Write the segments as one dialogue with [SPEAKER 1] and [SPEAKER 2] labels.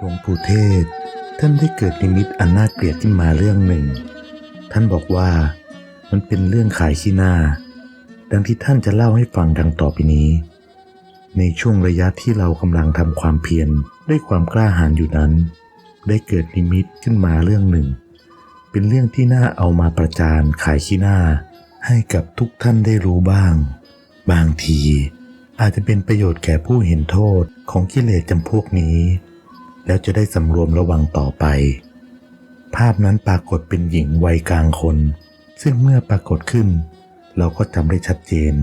[SPEAKER 1] หลวงปู่เทศ ท่านได้เกิดนิมิตอันน่าเกลียดขึ้นมาเรื่องหนึ่ง ท่านบอกว่ามันเป็นเรื่องขายขี้หน้า ดังที่ท่านจะเล่าให้ฟังดังต่อไปนี้ ในช่วงระยะที่เรากำลังทำความเพียรด้วยความกล้าหาญอยู่นั้น ได้เกิดนิมิตขึ้นมาเรื่องหนึ่ง เป็นเรื่องที่น่าเอามาประจานขายขี้หน้า ให้กับทุกท่านได้รู้บ้าง บางที อาจจะเป็นประโยชน์แก่ผู้เห็นโทษของกิเลสจำพวกนี้ แล้วจะได้สำรวมระวังต่อไป ภาพนั้นปรากฏเป็นหญิงวัยกลางคน ซึ่งเมื่อปรากฏขึ้น เราก็จำได้ชัดเจน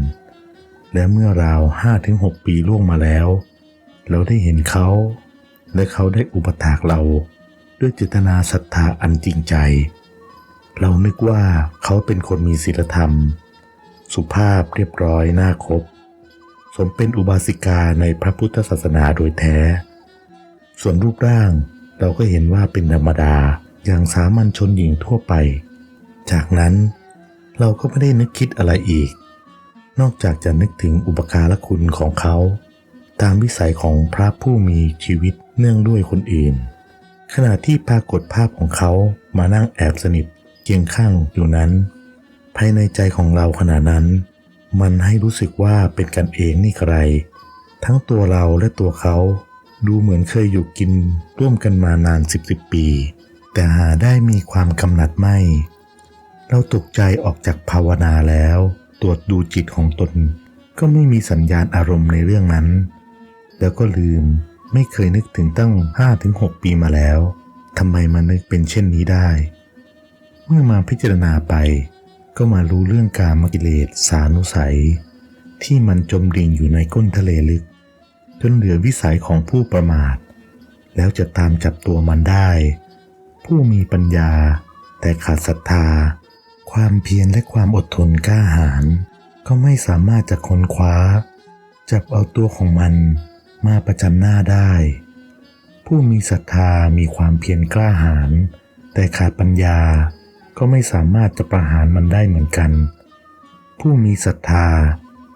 [SPEAKER 1] และเมื่อราวห้าถึงหกปีล่วงมาแล้ว เราได้เห็นเขา และเขาได้อุปถากเรา ด้วยเจตนาศรัทธาอันจริงใจ เรานึกว่าเขาเป็นคนมีศีลธรรม สุภาพเรียบร้อยน่าคบ สมเป็นอุบาสิกาในพระพุทธศาสนาโดยแท้ ส่วนรูปร่างเราก็เห็นว่าเป็นธรรมดาอย่างสามัญชนหญิงทั่วไป จากนั้นเราก็ไม่ได้นึกคิดอะไรอีก นอกจากจะนึกถึงอุปการะคุณของเขา ตามวิสัยของพระผู้มีชีวิตเนื่องด้วยคนอื่น ขณะที่ปรากฏภาพของเขามานั่งแอบสนิทเคียงข้างอยู่นั้น ภายในใจของเราขณะนั้น มันให้รู้สึกว่าเป็นกันเองนี่ใคร ทั้งตัวเราและตัวเขา ดูเหมือนเคยอยู่กินร่วมกันมานานสิบสิบปี แต่หาได้มีความกำหนัดไม่ เราตกใจออกจากภาวนาแล้ว ตรวจดูจิตของตน ก็ไม่มีสัญญาณอารมณ์ในเรื่องนั้น แล้วก็ลืมไม่เคยนึกถึงตั้ง5-6ปีมาแล้วทำไมมานึกเป็นเช่นนี้ได้ เมื่อมาพิจารณาไป ก็มารู้เรื่องการมกิเลสสานุสัย ที่มันจมดิ่งอยู่ในก้นทะเลลึก นเหลือวิสัยของผู้ประมาท แล้วจะตามจับตัวมันได้ ผู้มีปัญญา แต่ขาดศรัทธา ความเพียรและความอดทนกล้าหาญก็ไม่สามารถจะค้นคว้า จับเอาตัวของมันมาประจันหน้าได้ ผู้มีศรัทธามีความเพียรกล้าหาญแต่ขาดปัญญาก็ไม่สามารถจะประหารมันได้เหมือนกัน ผู้มีศรัทธา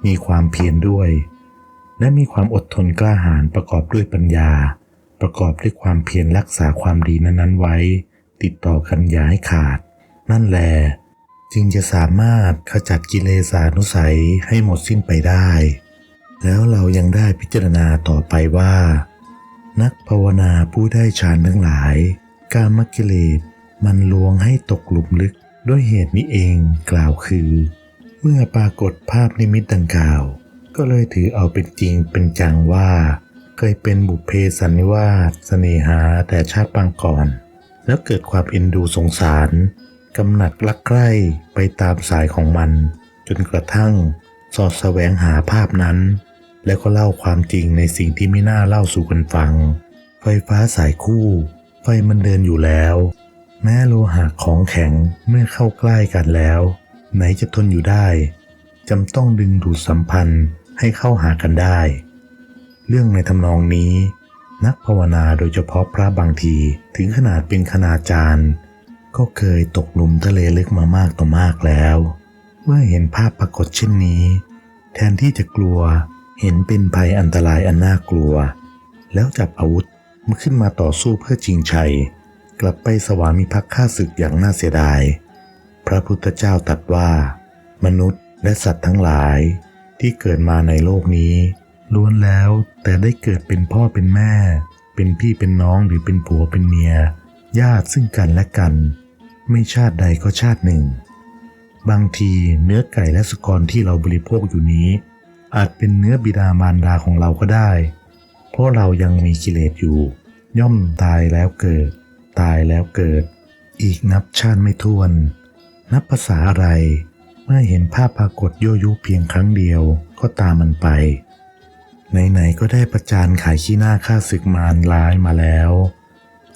[SPEAKER 1] มีความเพียรด้วย และมีความอดทนกล้าหาญประกอบด้วยปัญญา ประกอบด้วยความเพียรรักษาความดีนั้นๆไว้ ติดต่อกันอย่าให้ขาด นั่นแหละจึงจะสามารถขจัดกิเลสานุสัยให้หมดสิ้นไปได้ แล้วเรายังได้พิจารณาต่อไปว่า นักภาวนาผู้ได้ฌานทั้งหลาย การมกิเลสมันลวงให้ตกหลุมลึกด้วยเหตุนี้เองกล่าวคือ เมื่อปรากฏภาพนิมิตดังกล่าว ก็เลยถือเอาเป็นจริงเป็นจังว่า เคยเป็นบุพเพสันนิวาสเสน่หาแต่ชาติปางก่อน แล้วเกิดความเอ็นดูสงสารกำหนัดรักใคร่ไปตามสายของมัน จนกระทั่งสอดแสวงหาภาพนั้น แล้วก็เล่าความจริงในสิ่งที่ไม่น่าเล่าสู่กันฟัง ไฟฟ้าสายคู่ ไฟมันเดินอยู่แล้ว แม้โลหะของแข็งเมื่อเข้าใกล้กันแล้ว ไหนจะทนอยู่ได้จำต้องดึงดูดสัมพันธ์ ให้เข้าหากันได้ เรื่องในทำนองนี้ นักภาวนาโดยเฉพาะพระบางทีถึงขนาดเป็นคณาจารย์ ก็เคยตกหลุมทะเลลึกมามากต่อมากแล้ว เมื่อเห็นภาพปรากฏเช่นนี้ แทนที่จะกลัวเห็นเป็นภัยอันตรายอันน่ากลัว แล้วจับอาวุธมาขึ้นมาต่อสู้เพื่อชิงชัย กลับไปสวามิภักดิ์ฆ่าศึกอย่างน่าเสียดาย พระพุทธเจ้าตรัสว่า มนุษย์และสัตว์ทั้งหลาย ที่เกิดมาในโลกนี้ ล้วนแล้วแต่ได้เกิดเป็นพ่อเป็นแม่ เป็นพี่เป็นน้องหรือเป็นผัวเป็นเมีย ญาติซึ่งกันและกัน ไม่ชาติใดก็ชาติหนึ่ง บางทีเนื้อไก่และสุกรที่เราบริโภคอยู่นี้ อาจเป็นเนื้อบิดามารดาของเราก็ได้ เพราะเรายังมีกิเลสอยู่ ย่อมตายแล้วเกิด ตายแล้วเกิด อีกนับชาติไม่ถ้วน นับภาษาอะไร เมื่อเห็นภาพปรากฏโยยุเพียงครั้งเดียวก็ตามมันไป ไหนๆก็ได้ประจานขายขี้หน้าฆ่าศึกมารร้ายมาแล้ว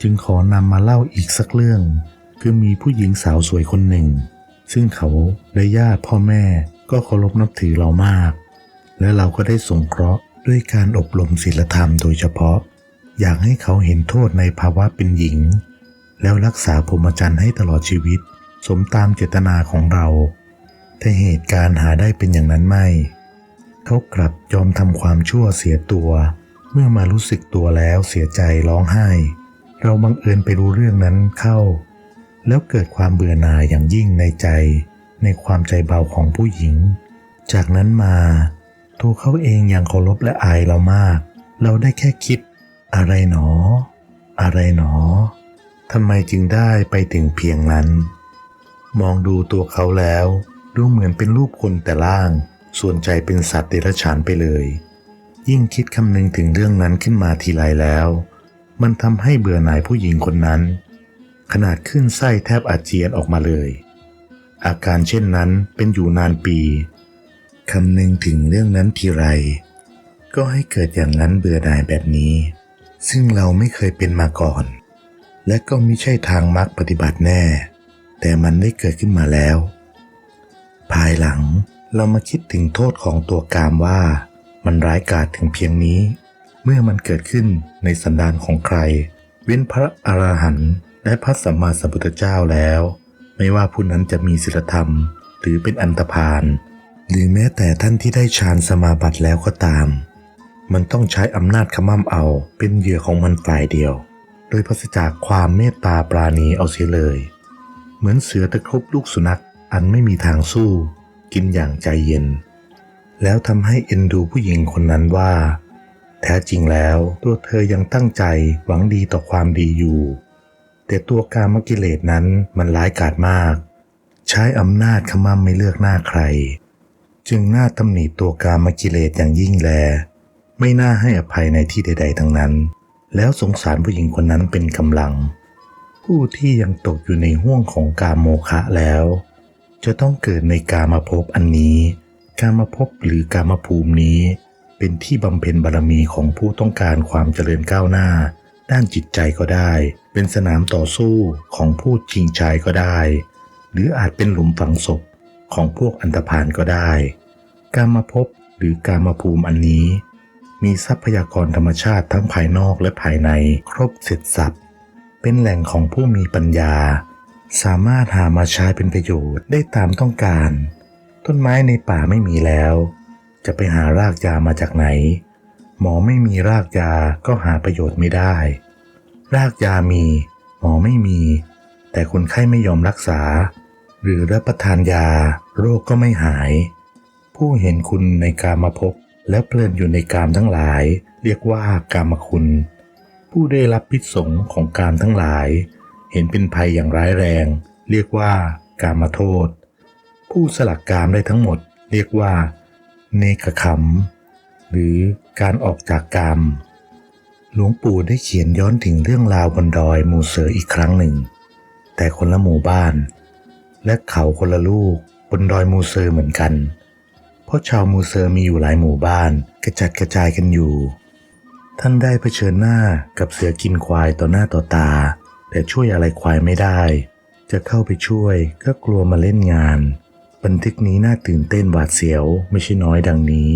[SPEAKER 1] จึงขอนำมาเล่าอีกสักเรื่อง คือมีผู้หญิงสาวสวยคนหนึ่ง ซึ่งเขาและญาติพ่อแม่ก็เคารพนับถือเรามาก และเราก็ได้สงเคราะห์ด้วยการอบรมศีลธรรมโดยเฉพาะ อยากให้เขาเห็นโทษในภาวะเป็นหญิง แล้วรักษาพรหมจรรย์ให้ตลอดชีวิต สมตามเจตนาของเรา แต่เหตุการณ์หาได้เป็นอย่างนั้นไม่ เขากลับยอมทำความชั่วเสียตัว เมื่อมารู้สึกตัวแล้วเสียใจร้องไห้ เราบังเอิญไปรู้เรื่องนั้นเข้า แล้วเกิดความเบื่อหน่ายอย่างยิ่งในใจ ในความใจเบาของผู้หญิง จากนั้นมาตัวเขาเองยังเคารพและอายเรามาก เราได้แค่คิด อะไรหนอ อะไรหนอทำไมจึงได้ไปถึงเพียงนั้น มองดูตัวเขาแล้ว ดูเหมือนเป็นรูปคนแต่ล่าง ส่วนใจเป็นสัตว์เดรัจฉานไปเลย ยิ่งคิดคำนึงถึงเรื่องนั้นขึ้นมาทีไรแล้ว มันทำให้เบื่อหน่ายผู้หญิงคนนั้น ขนาดขึ้นไส้แทบอาเจียนออกมาเลย อาการเช่นนั้นเป็นอยู่นานปีคำนึงถึงเรื่องนั้นทีไร ก็ให้เกิดอย่างนั้นเบื่อหน่ายแบบนี้ ซึ่งเราไม่เคยเป็นมาก่อน และก็ไม่ใช่ทางมรรคปฏิบัติแน่ แต่มันได้เกิดขึ้นมาแล้ว ภายหลัง เรามาคิดถึงโทษของตัวกามว่า มันร้ายกาจถึงเพียงนี้ เมื่อมันเกิดขึ้นในสันดานของใคร เว้นพระอรหันต์และพระสัมมาสัมพุทธเจ้าแล้ว ไม่ว่าผู้นั้นจะมีศีลธรรม หรือเป็นอันตพาลหรือแม้แต่ท่านที่ได้ฌานสมาบัติแล้วก็ตาม มันต้องใช้อำนาจขมั่มเอาเป็นเหยื่อของมันฝ่ายเดียว โดยปราศจากความเมตตาปราณีเอาเสียเลย เหมือนเสือตะครุบลูกสุนัข อันไม่มีทางสู้ กินอย่างใจเย็น แล้วทำให้เอ็นดูผู้หญิงคนนั้นว่า แท้จริงแล้วตัวเธอยังตั้งใจหวังดีต่อความดีอยู่ แต่ตัวกามกิเลสนั้นมันร้ายกาจมาก ใช้อำนาจขมั่มไม่เลือกหน้าใคร จึงน่าตำหนิตัวกามกิเลสอย่างยิ่งแล ไม่น่าให้อภัยในที่ใด ๆ ทั้งนั้น แล้วสงสารผู้หญิงคนนั้นเป็นกำลังผู้ที่ยังตกอยู่ในห่วงของกามโมคะแล้ว จะต้องเกิดในกามาภพอันนี้ กามาภพหรือกามาภูมินี้ เป็นที่บำเพ็ญบารมีของผู้ต้องการความเจริญก้าวหน้า ด้านจิตใจก็ได้ เป็นสนามต่อสู้ของผู้จริงใจก็ได้ หรืออาจเป็นหลุมฝังศพของพวกอันธพาลก็ได้ กามาภพหรือกามาภูมิอันนี้ มีทรัพยากรธรรมชาติทั้งภายนอกและภายในครบเสร็จสับเป็นแหล่งของผู้มีปัญญา สามารถหามาใช้เป็นประโยชน์ได้ตามต้องการ ต้นไม้ในป่าไม่มีแล้ว จะไปหารากยามาจากไหน หมอไม่มีรากยาก็หาประโยชน์ไม่ได้ รากยามี หมอไม่มี แต่คนไข้ไม่ยอมรักษา หรือรับประทานยา โรคก็ไม่หาย ผู้เห็นคุณในกามาพบและเพลินอยู่ในกามทั้งหลาย เรียกว่ากามคุณ ผู้ได้รับพิษสงของกามทั้งหลาย เห็นเป็นภัยอย่างร้ายแรง เรียกว่ากามาโทษ ผู้สลักกามได้ทั้งหมด เรียกว่า เนกขมหรือการออกจากกามหลวงปู่ได้เขียนย้อนถึงเรื่องราวบนดอยมูเสออีกครั้งหนึ่ง แต่คนละหมู่บ้าน และเขาคนละลูกบนดอยมูเซอร์เหมือนกัน เพราะชาวมูเซอร์มีอยู่หลายหมู่บ้านกระจัดกระจายกันอยู่ ท่านได้เผชิญหน้ากับเสือกินควายต่อหน้าต่อตา แต่ช่วยอะไรควายไม่ได้ จะเข้าไปช่วยก็กลัวมาเล่นงาน บันทึกนี้น่าตื่นเต้นหวาดเสียวไม่ใช่น้อยดังนี้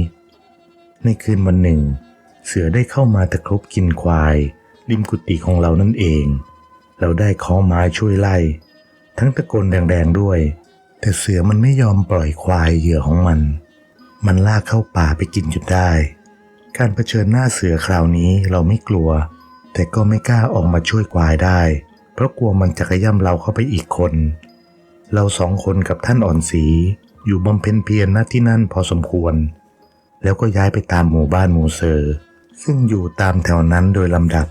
[SPEAKER 1] ในคืนวันหนึ่ง เสือได้เข้ามาตะครบกินควาย ริมกุฏิของเรานั่นเอง เราได้เคอไม้ช่วยไล่ ทั้งตะโกนแดงๆด้วย แต่เสือมันไม่ยอมปล่อยควายเหยื่อของมัน มันลากเข้าป่าไปกินจนได้ การเผชิญหน้าเสือคราวนี้เราไม่กลัวแต่ก็ไม่กล้าออกมาช่วยควายได้ เพราะกลัวมันจะขย่ำเราเข้าไปอีกคน เราสองคนกับท่านอ่อนสีอยู่บำเพ็ญเพียรณที่นั่นพอสมควร แล้วก็ย้ายไปตามหมู่บ้านหมู่เซอร์ ซึ่งอยู่ตามแถวนั้นโดยลำดับ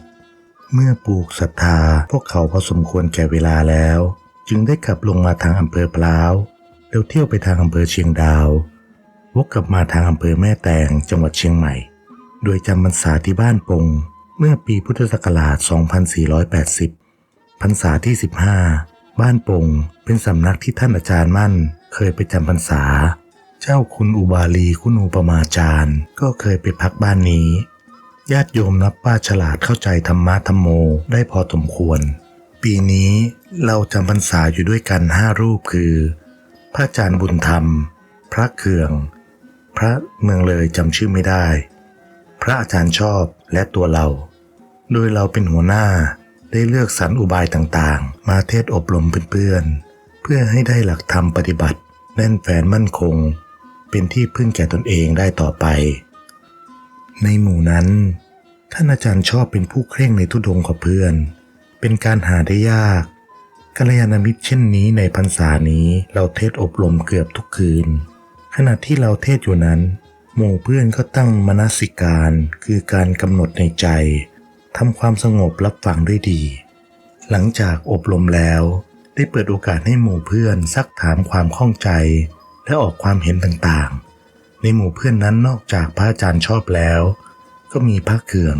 [SPEAKER 1] เมื่อปลูกศรัทธาพวกเขาพอสมควรแก่เวลาแล้ว จึงได้กลับลงมาทางอำเภอพร้าวแล้วเที่ยวไปทางอำเภอเชียงดาววกกลับมาทางอำเภอแม่แตงจังหวัดเชียงใหม่ โดยจำพรรษาที่บ้านปงเมื่อปีพุทธศักราช 2480 พรรษาที่ 15 บ้านปงเป็นสำนักที่ท่านอาจารย์มั่น เคยไปจำพรรษา เจ้าคุณอุบาลีคุณูปมาจารย์ ก็เคยไปพักบ้านนี้ ญาติโยมนับว่าฉลาดเข้าใจธรรมะธรรมโมได้พอสมควร ปีนี้เราจำพรรษาอยู่ด้วยกันห้ารูปคือ พระอาจารย์บุญธรรม พระเคือง พระเมืองเลยจำชื่อไม่ได้ พระอาจารย์ชอบและตัวเรา โดยเราเป็นหัวหน้า ได้เลือกสรรอุบายต่างๆ มาเทศอบรมเพื่อนๆ เพื่อให้ได้หลักธรรมปฏิบัติ แน่นแฟนมั่นคง เป็นที่พึ่งแก่ตนเองได้ต่อไป ในหมู่นั้น ท่านอาจารย์ชอบเป็นผู้เคร่งในทุดงค์ขอเพื่อน เป็นการหาได้ยากกัลยาณมิตรเช่นนี้ในพรรษานี้เราเทศอบรมเกือบทุกคืน ขณะที่เราเทศอยู่นั้น หมู่เพื่อนก็ตั้งมนสิการคือการกำหนดในใจ ทำความสงบรับฟังด้วยดี หลังจากอบรมแล้วได้เปิดโอกาสให้หมู่เพื่อนซักถามความข้องใจ และออกความเห็นต่างๆ ในหมู่เพื่อนนั้นนอกจากพระอาจารย์ชอบแล้ว ก็มีพระเคือง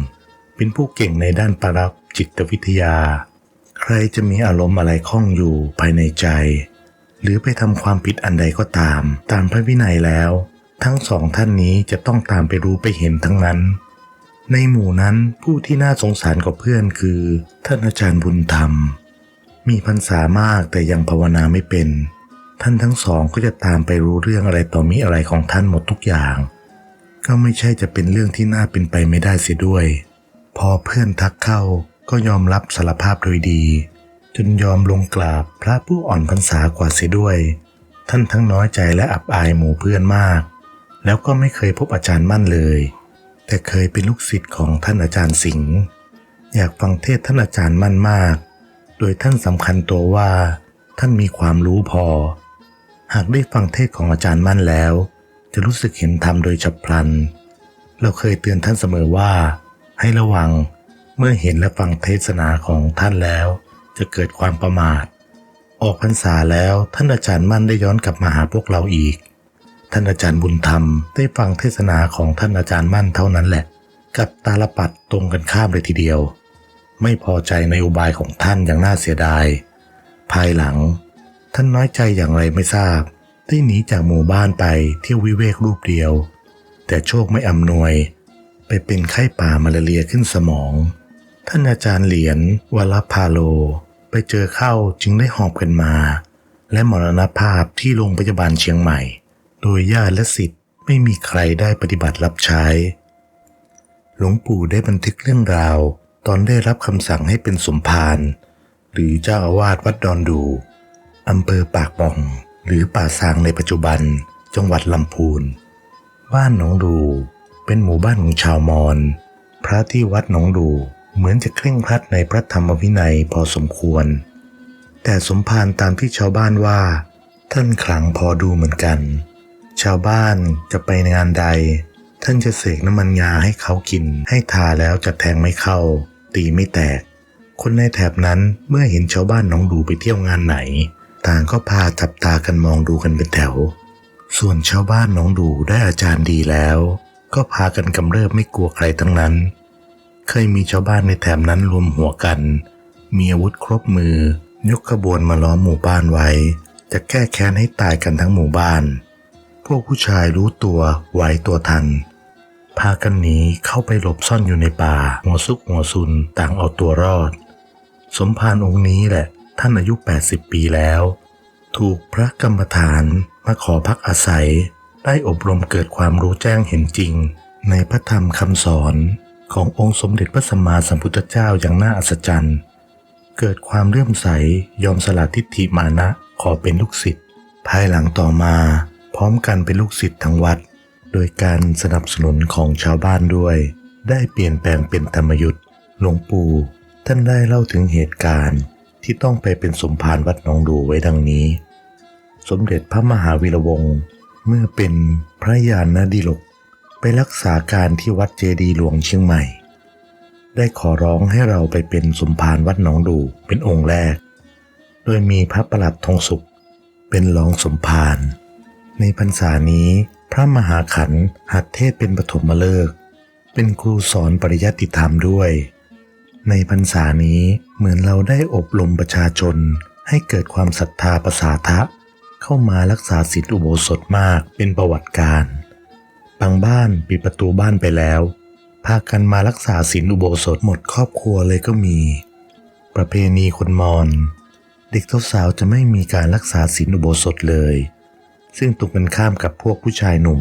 [SPEAKER 1] เป็นผู้เก่งในด้านปรับจิตวิทยา ใครจะมีอารมณ์อะไรข้องอยู่ภายในใจ หรือไปทำความผิดอันใดก็ตาม ตามพระวินัยแล้ว ทั้งสองท่านนี้จะต้องตามไปรู้ไปเห็นทั้งนั้น ในหมู่นั้นผู้ที่น่าสงสารกว่าเพื่อนคือ ท่านอาจารย์บุญธรรม มีพรรษามากแต่ยังภาวนาไม่เป็น ท่านทั้งสองก็จะตามไปรู้เรื่องอะไรต่อมีอะไรของท่านหมดทุกอย่าง ก็ไม่ใช่จะเป็นเรื่องที่น่าเป็นไปไม่ได้เสียด้วย พอเพื่อนทักเข้าก็ยอมรับสารภาพโดยดี จนยอมลงกราบพระผู้อ่อนพรรษากว่าเสียด้วย ท่านทั้งน้อยใจและอับอายหมู่เพื่อนมาก แล้วก็ไม่เคยพบอาจารย์มั่นเลย แต่เคยเป็นลูกศิษย์ของท่านอาจารย์สิงห์อยากฟังเทศท่านอาจารย์มั่นมาก โดยท่านสำคัญตัวว่า ท่านมีความรู้พอ หากได้ฟังเทศของอาจารย์มั่นแล้ว จะรู้สึกเห็นธรรมโดยฉับพลัน เราเคยเตือนท่านเสมอว่า ให้ระวังเมื่อเห็นและฟังเทศนาของท่านแล้ว จะเกิดความประมาท ออกพรรษาแล้วท่านอาจารย์มั่นได้ย้อนกลับมาหาพวกเราอีก ท่านอาจารย์บุญธรรมได้ฟังเทศนาของท่านอาจารย์มั่นเท่านั้นแหละ กับตาลปัดตรงกันข้ามเลยทีเดียว ไม่พอใจในอุบายของท่านอย่างน่าเสียดาย ภายหลัง ท่านน้อยใจอย่างไรไม่ทราบ ได้หนีจากหมู่บ้านไปเที่ยววิเวกรูปเดียว แต่โชคไม่อำนวย ไปเป็นไข้ป่ามาลาเรียขึ้นสมอง ท่านอาจารย์เหรียญวลพาโล ไปเจอเข้าจึงได้หอบกันมา และมรณภาพที่โรงพยาบาลเชียงใหม่ โดยญาติและสิทธิ์ไม่มีใครได้ปฏิบัติรับใช้ หลวงปู่ได้บันทึกเรื่องราว ตอนได้รับคำสั่งให้เป็นสมภารหรือเจ้าอาวาสวัดดอนดูอำเภอปากบ่อง หรือป่าซางในปัจจุบัน จังหวัดลำพูน บ้านหนองดู เป็นหมู่บ้านของชาวมอญพระที่วัดหนองดูเหมือนจะเคร่งครัดในพระธรรมวินัยพอสมควร แต่สมภารตามที่ชาวบ้านว่า ท่านขลังพอดูเหมือนกัน ชาวบ้านจะไปงานใด ท่านจะเสกน้ำมันงาให้เขากิน ให้ทาแล้วจะแทงไม่เข้า ตีไม่แตก คนในแถบนั้นเมื่อเห็นชาวบ้านน้องดูไปเที่ยวงานไหน ต่างก็พาจับตากันมองดูกันเป็นแถว ส่วนชาวบ้านน้องดูได้อาจารย์ดีแล้ว ก็พากันกำเริบไม่กลัวใครทั้งนั้น เคยมีชาวบ้านในแถบนั้นรวมหัวกัน มีอาวุธครบมือ ยกขบวนมาล้อมหมู่บ้านไว้ จะแก้แค้นให้ตายกันทั้งหมู่บ้าน พวกผู้ชายรู้ตัวไวตัวทัน พากันหนีเข้าไปหลบซ่อนอยู่ในป่าหัวซุกหัวซุนต่างเอาตัวรอด สมภารองค์นี้แหละ ท่านอายุ 80 ปีแล้ว ถูกพระกรรมฐานมาขอพักอาศัย ได้อบรมเกิดความรู้แจ้งเห็นจริง ในพระธรรมคำสอนขององค์สมเด็จพระสัมมาสัมพุทธเจ้าอย่างน่าอัศจรรย์ เกิดความเลื่อมใสยอมสละทิฏฐิมานะขอเป็นลูกศิษย์ภายหลังต่อมา พร้อมกันเป็นลูกศิษย์ทั้งวัด โดยการสนับสนุนของชาวบ้านด้วย ได้เปลี่ยนแปลงเป็นธรรมยุทธ์หลวงปู่ท่านได้เล่าถึงเหตุการณ์ที่ต้องไปเป็นสมภารวัดหนองดูไว้ดังนี้ สมเด็จพระมหาวีระวงศ์เมื่อเป็นพระยาณดิลกไปรักษาการที่วัดเจดีหลวงเชียงใหม่ ได้ขอร้องให้เราไปเป็นสมภารวัดหนองดูเป็นองค์แรก โดยมีพระประหลัดทองสุข เป็นรองสมภาร ในพรรษานี้พระมหาขันหัดเทศเป็นปฐมฤกษ์เป็นครูสอนปริยัติธรรมด้วย ในพรรษานี้เหมือนเราได้อบรมประชาชนให้เกิดความศรัทธาประสาทะ เข้ามารักษาศีลอุโบสถมากเป็นประวัติการบางบ้านปิดประตูบ้านไปแล้ว พากันมารักษาศีลอุโบสถหมดครอบครัวเลยก็มี ประเพณีคนมอญเด็กสาวจะไม่มีการรักษาศีลอุโบสถเลย ซึ่งตรงกันข้ามกับพวกผู้ชายหนุ่ม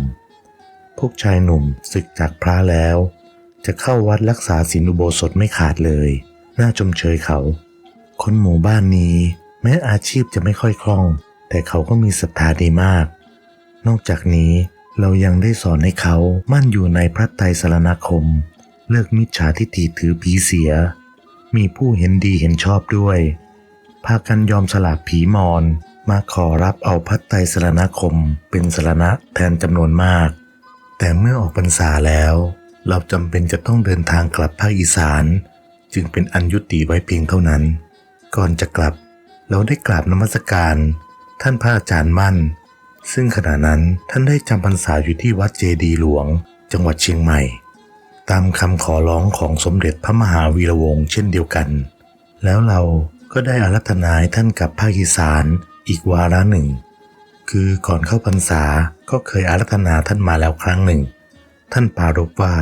[SPEAKER 1] พวกชายหนุ่มศึกจากพระแล้ว จะเข้าวัดรักษาศีลอุโบสถไม่ขาดเลย น่าชมเชยเขา คนหมู่บ้านนี้ แม้อาชีพจะไม่ค่อยคล่อง แต่เขาก็มีศรัทธาดีมาก นอกจากนี้เรายังได้สอนให้เขามั่นอยู่ในพระไตรสรณคม เลิกมิจฉาทิฏฐิถือผีเสีย มีผู้เห็นดีเห็นชอบด้วย พากันยอมสละผีมอน มาขอรับเอาพัดไตรสรณคมเป็นสรณะแทนจำนวนมาก แต่เมื่อออกพรรษาแล้ว เราจำเป็นจะต้องเดินทางกลับภาคอีสาน จึงเป็นอันยุติไว้เพียงเท่านั้น ก่อนจะกลับ เราได้กราบนมัสการ ท่านพระอาจารย์มั่น ซึ่งขณะนั้นท่านได้จำพรรษาอยู่ที่วัดเจดีหลวง จังหวัดเชียงใหม่ ตามคำขอร้องของสมเด็จพระมหาวีระวงศ์เช่นเดียวกัน แล้วเราก็ได้อารัธนาให้ท่านกลับภาคอีสาน อีกวาระหนึ่ง คือก่อนเข้าพรรษาก็เคยอารัธนาท่านมาแล้วครั้งหนึ่ง ท่านปารบว่า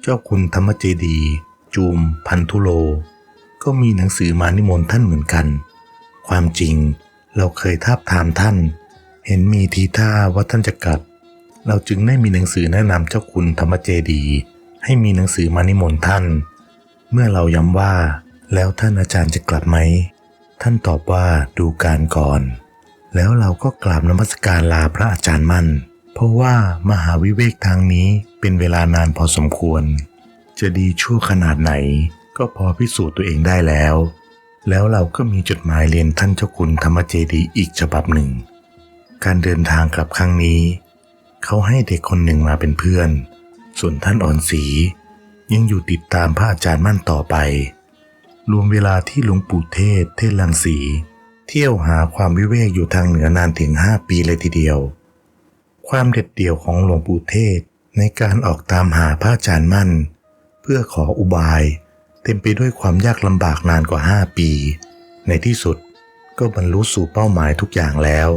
[SPEAKER 1] เจ้าคุณธรรมเจดี จูม พันธุโล ก็มีหนังสือมานิมนต์ท่านเหมือนกัน ความจริงเราเคยทาบทามท่าน เห็นมีทีท่าว่าท่านจะกลับ เราจึงได้มีหนังสือแนะนำเจ้าคุณธรรมเจดี ให้มีหนังสือมานิมนต์ท่าน เมื่อเราย้ำว่าแล้วท่านอาจารย์จะกลับไหม ท่านตอบว่าดูการก่อน แล้วเราก็กราบนมัสการลาพระอาจารย์มั่น เพราะว่ามหาวิเวกทางนี้เป็นเวลานานพอสมควร จะดีชั่วขนาดไหน ก็พอพิสูจน์ตัวเองได้แล้ว แล้วเราก็มีจดหมายเรียนท่านเจ้าคุณธรรมเจดีอีกฉบับหนึ่ง การเดินทางกลับครั้งนี้ เขาให้เด็กคนหนึ่งมาเป็นเพื่อน ส่วนท่านอ่อนศรียังอยู่ติดตามพระอาจารย์มั่นต่อไป รวมเวลาที่หลวงปู่เทศเทศลังสี เที่ยวหาความวิเวกอยู่ทางเหนือนานถึงห้าปีเลยทีเดียว ความเด็ดเดี่ยวของหลวงปู่เทศในการออกตามหาพระอาจารย์มั่น เพื่อขออุบาย เต็มไปด้วยความยากลำบากนานกว่าห้าปี ในที่สุดก็บรรลุสู่เป้าหมายทุกอย่างแล้ว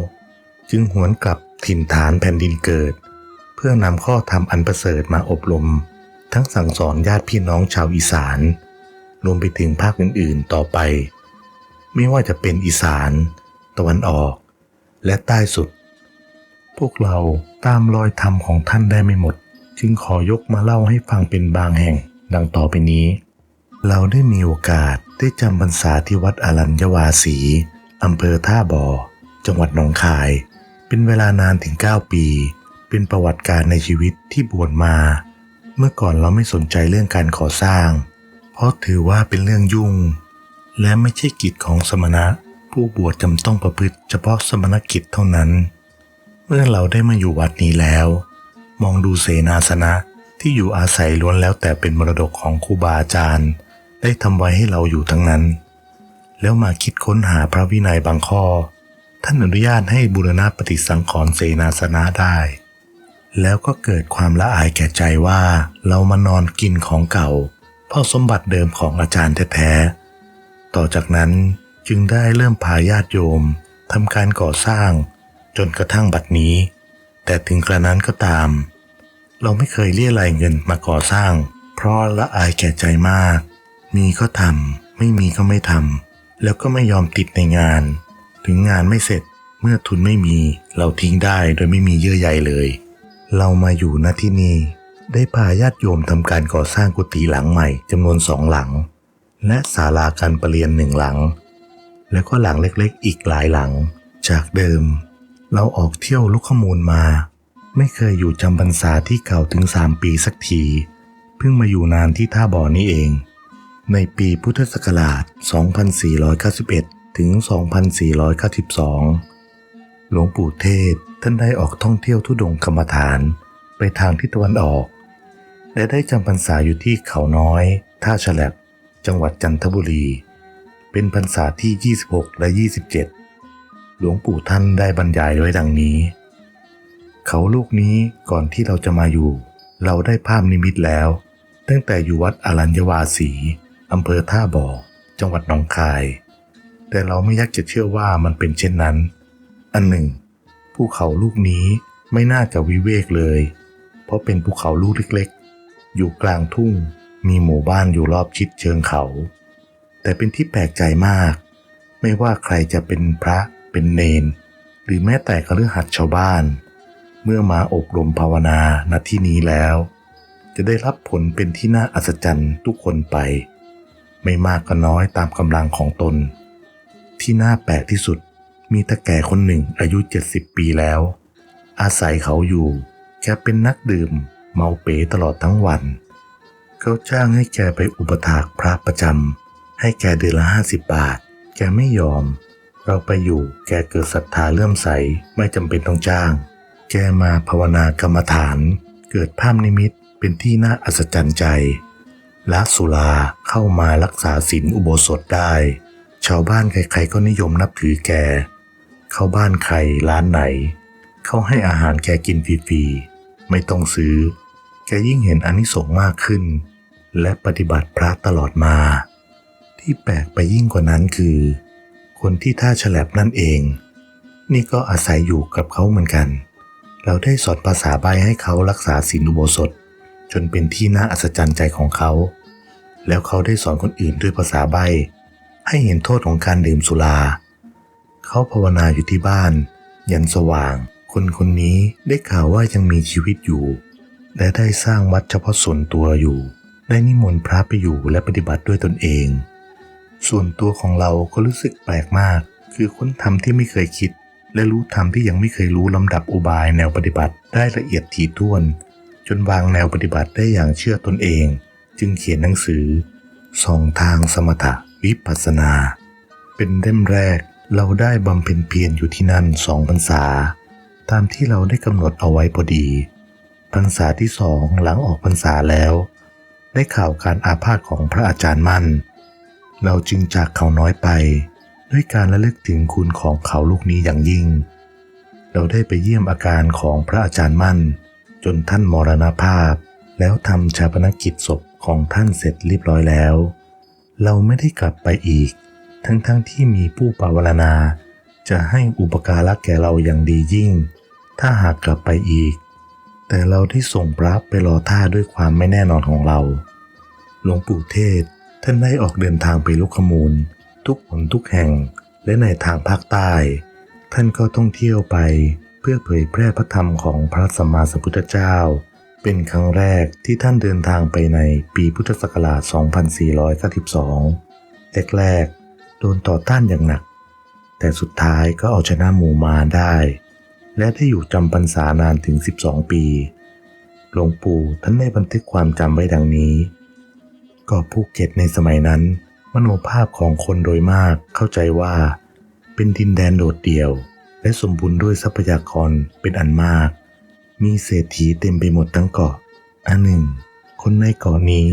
[SPEAKER 1] จึงหวนกลับถิ่นฐานแผ่นดินเกิด เพื่อนำข้อธรรมอันประเสริฐมาอบรม ทั้งสั่งสอนญาติพี่น้องชาวอีสาน รวมไปถึงภาคอื่นๆต่อไป ไม่ว่าจะเป็นอีสาน ตะวันออก และใต้สุด พวกเราตามรอยธรรมของท่านได้ไม่หมด จึงขอยกมาเล่าให้ฟังเป็นบางแห่งดังต่อไปนี้ เราได้มีโอกาสได้จำพรรษาที่วัดอรัญญวาสีอำเภอท่าบ่อ จังหวัดหนองคาย เป็นเวลานานถึง 9 ปี เป็นประวัติการในชีวิตที่บวชมา เมื่อก่อนเราไม่สนใจเรื่องการก่อสร้าง เพราะถือว่าเป็นเรื่องยุ่ง และไม่ใช่กิจของสมณะ ผู้บวชจำต้องประพฤติเฉพาะสมณกิจเท่านั้น เมื่อเราได้มาอยู่วัดนี้แล้ว มองดูเสนาสนะที่อยู่อาศัยล้วนแล้วแต่เป็นมรดกของครูบาอาจารย์ ได้ทำไว้ให้เราอยู่ทั้งนั้น แล้วมาคิดค้นหาพระวินัยบางข้อ ท่านอนุญาตให้บูรณะปฏิสังขรณ์เสนาสนะได้ แล้วก็เกิดความละอายแก่ใจว่าเรามานอนกินของเก่า เพราะสมบัติเดิมของอาจารย์แท้ๆ ต่อจากนั้นจึงได้เริ่มพาญาติโยมทำการก่อสร้าง จนกระทั่งบัดนี้ แต่ถึงกระนั้นก็ตาม เราไม่เคยเรียรายเงินมาก่อสร้าง เพราะละอายแก่ใจมาก มีก็ทำไม่มีก็ไม่ทำแล้วก็ไม่ยอมติดในงาน ถึงงานไม่เสร็จเมื่อทุนไม่มีเราทิ้งได้โดยไม่มีเยื่อใยเลย เรามาอยู่ณที่นี่ได้พาญาติโยมทำการก่อสร้างกุฏิหลังใหม่จำนวนสองหลัง และศาลาการประเรียนหนึ่งหลัง แล้วก็หลังเล็กๆ อีกหลายหลัง จากเดิม เราออกเที่ยวลุกขมูลมา ไม่เคยอยู่จำพรรษาที่เก่าถึงสามปีสักที เพิ่งมาอยู่นานที่ท่าบ่อนี้เอง ในปีพุทธศักราช 2491 ถึง 2492 หลวงปู่เทศท่านได้ออกท่องเที่ยวทุดงค์กรรมฐานไปทางทิศตะวันออก และได้จำพรรษาอยู่ที่เขาน้อย ท่าฉลับ จังหวัดจันทบุรี เป็นพรรษาที่ 26 และ 27 หลวงปู่ท่านได้บรรยายไว้ดังนี้ เขาลูกนี้ก่อนที่เราจะมาอยู่ เราได้ภาพนิมิตแล้ว ตั้งแต่อยู่วัดอรัญญวาสีอำเภอท่าบ่อ จังหวัดหนองคาย แต่เราไม่ยากจะเชื่อว่ามันเป็นเช่นนั้น อันหนึ่ง ภูเขาลูกนี้ไม่น่าจะวิเวกเลย เพราะเป็นภูเขาลูกเล็กๆ อยู่กลางทุ่ง มีหมู่บ้านอยู่รอบชิดเชิงเขา แต่เป็นที่แปลกใจมาก ไม่ว่าใครจะเป็นพระเป็นเนน หรือแม้แต่คฤหัสถ์ชาวบ้าน เมื่อมาอบรมภาวนาณที่นี้แล้ว จะได้รับผลเป็นที่น่าอัศจรรย์ทุกคนไป ไม่มากก็น้อยตามกำลังของตน ที่น่าแปลกที่สุดมีตาแก่คนหนึ่งอายุ 70 ปีแล้ว อาศัยเขาอยู่แค่เป็นนักดื่ม เมาเป๋ตลอดทั้งวัน เขาจ้างให้แกไปอุปถากพระประจำให้แกเดือนละห้าสิบบาท แกไม่ยอม เราไปอยู่แกเกิดศรัทธาเลื่อมใสไม่จำเป็นต้องจ้าง แกมาภาวนากรรมฐาน เกิดภาพนิมิตเป็นที่น่าอัศจรรย์ใจละสุราเข้ามารักษาศีลอุโบสถได้ ชาวบ้านใครๆก็นิยมนับถือแก เข้าบ้านใครร้านไหน เขาให้อาหารแกกินฟรีๆไม่ต้องซื้อ แกยิ่งเห็นอนิสงส์มากขึ้น และปฏิบัติพระตลอดมา ที่แปลกไปยิ่งกว่านั้นคือ คนที่ท่าฉลับนั่นเอง นี่ก็อาศัยอยู่กับเขาเหมือนกัน เราได้สอนภาษาใบให้เขารักษาศีลอุโบสถ จนเป็นที่น่าอัศจรรย์ใจของเขา แล้วเขาได้สอนคนอื่นด้วยภาษาใบให้เห็นโทษของการดื่มสุรา เขาภาวนาอยู่ที่บ้าน ยันสว่าง คนคนนี้ได้ข่าวว่ายังมีชีวิตอยู่ และได้สร้างวัดเฉพาะส่วนตัวอยู่ ได้นิมนต์พระไปอยู่และปฏิบัติด้วยตนเอง ส่วนตัวของเราก็รู้สึกแปลกมาก คือค้นธรรมที่ไม่เคยคิด และรู้ธรรมที่ยังไม่เคยรู้ลำดับอุบายแนวปฏิบัติได้ละเอียดถี่ถ้วน จนวางแนวปฏิบัติได้อย่างเชื่อตนเอง จึงเขียนหนังสือสองทางสมถะวิปัสนา เป็นเล่มแรกเราได้บำเพ็ญเพียรอยู่ที่นั่นสองพรรษา ตามที่เราได้กำหนดเอาไว้พอดี พรรษาที่สองหลังออกพรรษาแล้ว ได้ข่าวการอาพาธของพระอาจารย์มั่น เราจึงจากเขาน้อยไป ด้วยการระลึกถึงคุณของเขาลูกนี้อย่างยิ่ง เราได้ไปเยี่ยมอาการของพระอาจารย์มั่น จนท่านมรณภาพ แล้วทำชาปนกิจศพของท่านเสร็จเรียบร้อยแล้ว เราไม่ได้กลับไปอีก ทั้งๆทที่มีผู้ปรารณา จะให้อุปการะแก่เราอย่างดียิ่ง ถ้าหากกลับไปอีก แต่เราได้ส่งพระไปรอท่าด้วยความไม่แน่นอนของเรา หลวงปู่เทศท่านได้ออกเดินทางไปลุกขมูล ทุกหนทุกแห่งและในทางภาคใต้ ท่านก็ท่องเที่ยวไปเพื่อเผยแพร่พระธรรมของพระสัมมาสัมพุทธเจ้า เป็นครั้งแรกที่ท่านเดินทางไปในปีพุทธศักราช 2492 แรกๆโดนต่อต้านอย่างหนัก แต่สุดท้ายก็เอาชนะหมู่มารได้ และได้อยู่จำพรรษานานถึง 12 ปี หลวงปู่ท่านได้บันทึกความจำไว้ดังนี้ก็ภูเก็ตในสมัยนั้น มโนภาพของคนโดยมากเข้าใจว่า เป็นดินแดนโดดเดี่ยว และสมบูรณ์ด้วยทรัพยากรเป็นอันมาก มีเศรษฐีเต็มไปหมดทั้งเกาะอันหนึ่ง คนในเกาะนี้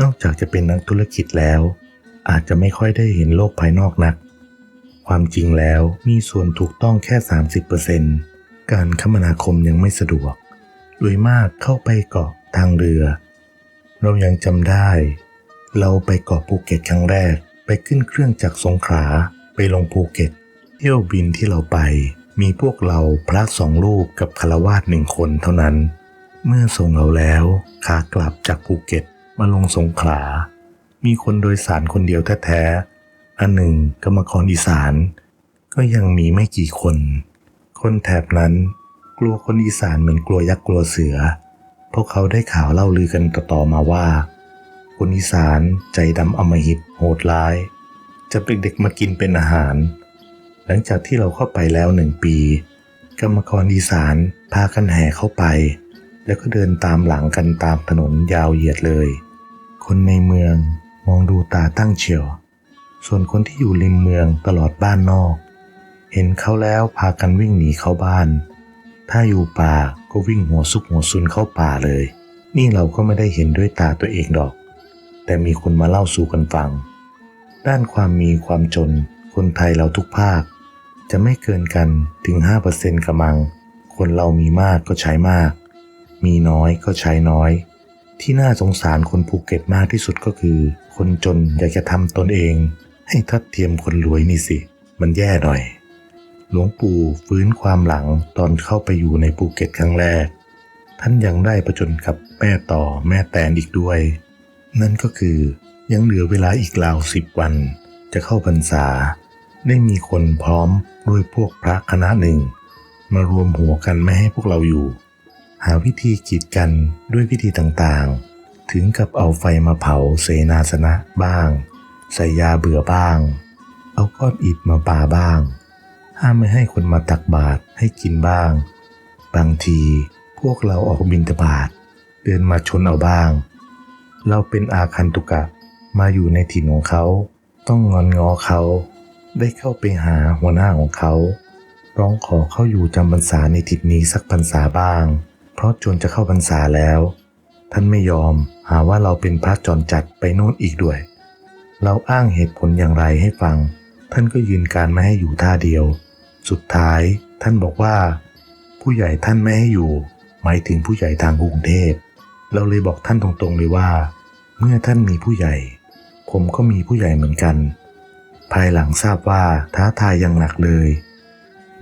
[SPEAKER 1] นอกจากจะเป็นนักธุรกิจแล้ว อาจจะไม่ค่อยได้เห็นโลกภายนอกนัก ความจริงแล้วมีส่วนถูกต้องแค่ 30% การคมนาคมยังไม่สะดวก โดยมากเข้าไปเกาะทางเรือ เรายังจำได้ เราไปเกาะภูเก็ตครั้งแรก ไปขึ้นเครื่องจากสงขลาไปลงภูเก็ต เที่ยวบินที่เราไป มีพวกเราพระสองลูกกับคารวาสหนึ่งคนเท่านั้น เมื่อส่งเราแล้วขากลับจากภูเก็ตมาลงสงขลา มีคนโดยสารคนเดียวแท้ๆอันหนึ่งกรรมกรอีสาน ก็ยังมีไม่กี่คน คนแถบนั้นกลัวคนอีสานเหมือนกลัวยักษ์กลัวเสือ พวกเขาได้ข่าวเล่าลือกันต่อๆมาว่า คนอีสานใจดำอมหิตโหดร้าย จะเป็นเด็กมากินเป็นอาหาร หลังจากที่เราเข้าไปแล้วหนึ่งปี กรรมกรอีสานพากันแห่เข้าไป แล้วก็เดินตามหลังกันตามถนนยาวเหยียดเลย คนในเมืองมองดูตาตั้งเฉียว ส่วนคนที่อยู่ริมเมืองตลอดบ้านนอก เห็นเขาแล้วพากันวิ่งหนีเข้าบ้าน ถ้าอยู่ป่าก็วิ่งหัวซุกหัวซุนเข้าป่าเลย นี่เราก็ไม่ได้เห็นด้วยตาตัวเองดอก แต่มีคนมาเล่าสู่กันฟัง ด้านความมีความจน คนไทยเราทุกภาค จะไม่เกินกันถึง 5%กระมัง คนเรามีมากก็ใช้มาก มีน้อยก็ใช้น้อย ที่น่าสงสารคนภูเก็ตมากที่สุดก็คือ คนจนอยากจะทำตนเอง ให้ทัดเทียมคนรวยนี่สิ มันแย่หน่อย หลวงปู่ฟื้นความหลังตอนเข้าไปอยู่ในภูเก็ตครั้งแรก ท่านยังได้ประจนกับแม่ต่อแม่แตนอีกด้วย นั่นก็คือยังเหลือเวลาอีกราวสิบวัน จะเข้าพรรษา ได้มีคนพร้อมด้วยพวกพระคณะหนึ่ง มารวมหัวกันไม่ให้พวกเราอยู่ หาวิธีกีดกันด้วยวิธีต่างๆ ถึงกับเอาไฟมาเผาเสนาสนะบ้าง ใส่ยาเบื่อบ้าง เอาก้อนอิฐมาปาบ้าง ห้ามไม่ให้คนมาตักบาตรให้กินบ้าง บางทีพวกเราออกบินตบาตเดินมาชนเอาบ้าง เราเป็นอาคันตุกะมาอยู่ในถิ่นของเขา ต้องงอนงอเขา ได้เข้าไปหาหัวหน้าของเขา ร้องขอเข้าอยู่จำพรรษาในถิ่นนี้สักพรรษาบ้าง เพราะจนจะเข้าพรรษาแล้ว ท่านไม่ยอมหาว่าเราเป็นพระจรจัดไปโน่นอีกด้วย เราอ้างเหตุผลอย่างไรให้ฟัง ท่านก็ยืนการไม่ให้อยู่ท่าเดียว สุดท้ายท่านบอกว่า ผู้ใหญ่ท่านไม่ให้อยู่ หมายถึงผู้ใหญ่ทางกรุงเทพเราเลยบอกท่านตรงๆเลยว่า เมื่อท่านมีผู้ใหญ่ ผมก็มีผู้ใหญ่เหมือนกัน ภายหลังทราบว่าท้าทายอย่างหนักเลย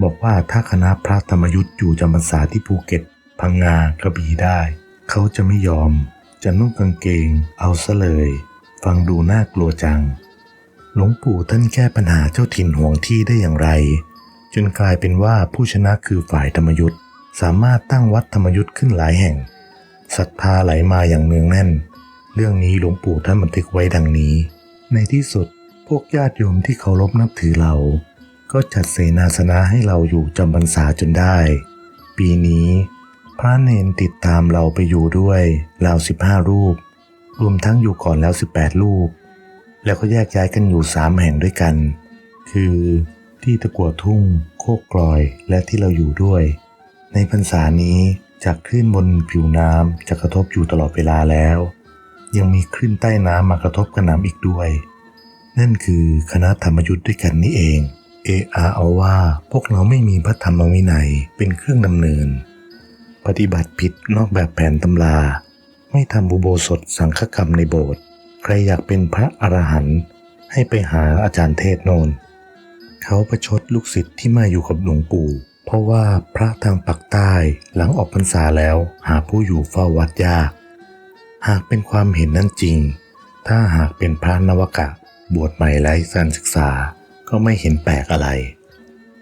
[SPEAKER 1] บอกว่าถ้าคณะพระธรรมยุทธ์อยู่จำพรรษาที่ภูเก็ต พังงากระบี่ได้ เขาจะไม่ยอม จะนุ่งกางเกง เอาซะเลย ฟังดูน่ากลัวจัง หลวงปู่ท่านแก้ปัญหาเจ้าถิ่นห่วงที่ได้อย่างไร จนกลายเป็นว่าผู้ชนะคือฝ่ายธรรมยุทธ์สามารถตั้งวัดธรรมยุทธ์ขึ้นหลายแห่งศรัทธาไหลมาอย่างเนืองแน่น เรื่องนี้หลวงปู่ท่านบันทึกไว้ดังนี้ ในที่สุดพวกญาติโยมที่เคารพนับถือเรา ก็จัดเสนาสนะให้เราอยู่จำพรรษาจนได้ ปีนี้ พระเนนติดตามเราไปอยู่ด้วยราวสิบห้ารูป รวมทั้งอยู่ก่อนแล้วสิบแปดรูป แล้วก็แยกย้ายกันอยู่สามแห่งด้วยกัน คือ ที่ตะกัวทุ่ง โคกกลอยและที่เราอยู่ด้วย ในพรรษานี้จากคลื่นบนผิวน้ำจะกระทบอยู่ตลอดเวลาแล้ว ยังมีคลื่นใต้น้ำมากระทบกับน้ำอีกด้วย นั่นคือคณะธรรมยุทธ์ด้วยกันนี่เอง เออาเอาว่าพวกเราไม่มีพระธรรมวินัยเป็นเครื่องดำเนิน ปฏิบัติผิดนอกแบบแผนตำรา ไม่ทำบุโบสถสังฆกรรมในโบสถ์ใครอยากเป็นพระอรหันต์ให้ไปหาอาจารย์เทศโนน เขาประชดลูกศิษย์ที่มาอยู่กับหลวงปู่ เพราะว่าพระทางปักใต้หลังออกพรรษาแล้วหาผู้อยู่เฝ้าวัดยาก หากเป็นความเห็นนั้นจริง ถ้าหากเป็นพระนวกะ บวชใหม่ไร้การศึกษาก็ไม่เห็นแปลกอะไร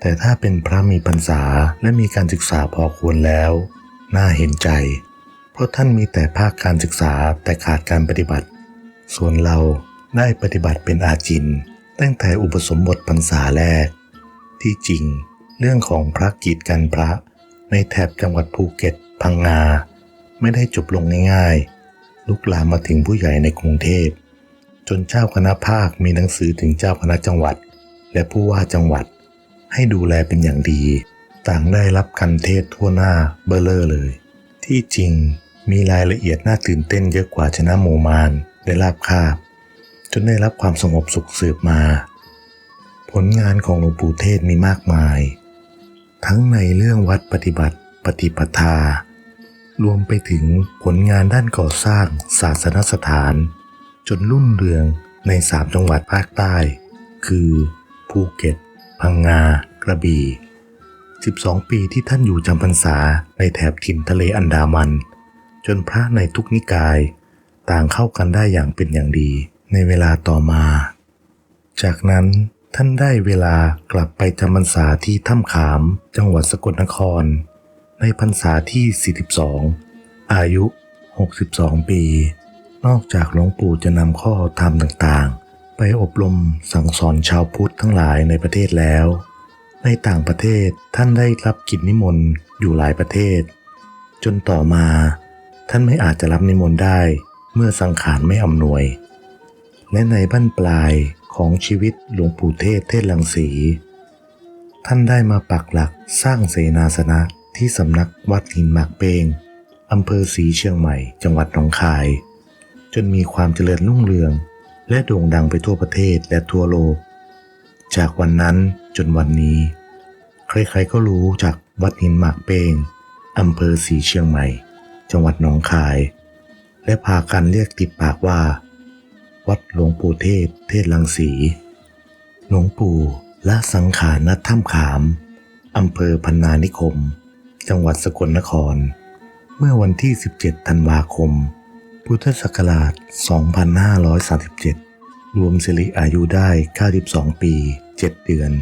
[SPEAKER 1] แต่ถ้าเป็นพระมีพรรษาและมีการศึกษาพอควรแล้ว น่าเห็นใจ เพราะท่านมีแต่ภาคการศึกษาแต่ขาดการปฏิบัติ ส่วนเราได้ปฏิบัติเป็นอาจิน ตั้งแต่อุปสมบทพรรษาแรก ที่จริงเรื่องของพระกีดกันพระในแถบจังหวัดภูเก็ต พังงา ไม่ได้จบลงง่ายๆ ลุกลามมาถึงผู้ใหญ่ในกรุงเทพ จนเจ้าคณะภาคมีหนังสือถึงเจ้าคณะจังหวัด และผู้ว่าจังหวัด ให้ดูแลเป็นอย่างดี ต่างได้รับกันเทศทั่วหน้าเบอเลอร์เลย ที่จริงมีรายละเอียดน่าตื่นเต้นเยอะกว่าชนะโมมานได้ลาบคาบ นได้รับความสงบสุขสืบมา ผลงานของหลวงปู่เทศมีมากมาย ทั้งในเรื่องวัดปฏิบัติปฏิปทา รวมไปถึงผลงานด้านก่อสร้างศาสนสถาน จนรุ่นเรืองในสามจังหวัดภาคใต้ คือภูเก็ต พังงา กระบี่ 12 ปีที่ท่านอยู่จำพรรษาในแถบถิ่นทะเลอันดามัน จนพระในทุกนิกาย ต่างเข้ากันได้อย่างเป็นอย่างดี ในเวลาต่อมา จากนั้นท่านได้เวลากลับไปจำพรรษาที่ถ้ำขาม จังหวัดสกลนคร ในพรรษาที่ 42 อายุ 62 ปี นอกจากหลวงปู่จะนำข้อธรรมต่างๆ ไปอบรมสั่งสอนชาวพุทธทั้งหลายในประเทศแล้ว ในต่างประเทศท่านได้รับกิจนิมนต์อยู่หลายประเทศ จนต่อมา ท่านไม่อาจจะรับนิมนต์ได้ เมื่อสังขารไม่อำนวย และในบั้นปลายของชีวิตหลวงปู่เทศเทศลังสี ท่านได้มาปักหลักสร้างเสนาสนะที่สำนักวัดหินหมากเปงอำเภอศรีเชียงใหม่ จังหวัดหนองคาย จนมีความเจริญรุ่งเรือง และโด่งดังไปทั่วประเทศและทั่วโลก จากวันนั้นจนวันนี้ ใครๆก็รู้จากวัดหินหมากเปงอำเภอศรีเชียงใหม่ จังหวัดหนองคาย และพากันเรียกติดปากว่า วัดหลวงปู่เทพ เทศลังสี หลวงปู่ละสังขารณถ้ำขาม อำเภอพันนานิคม จังหวัดสกลนคร เมื่อวันที่ 17 ธันวาคม พุทธศักราช 2537 รวมสิริอายุได้ 92 ปี 7 เดือน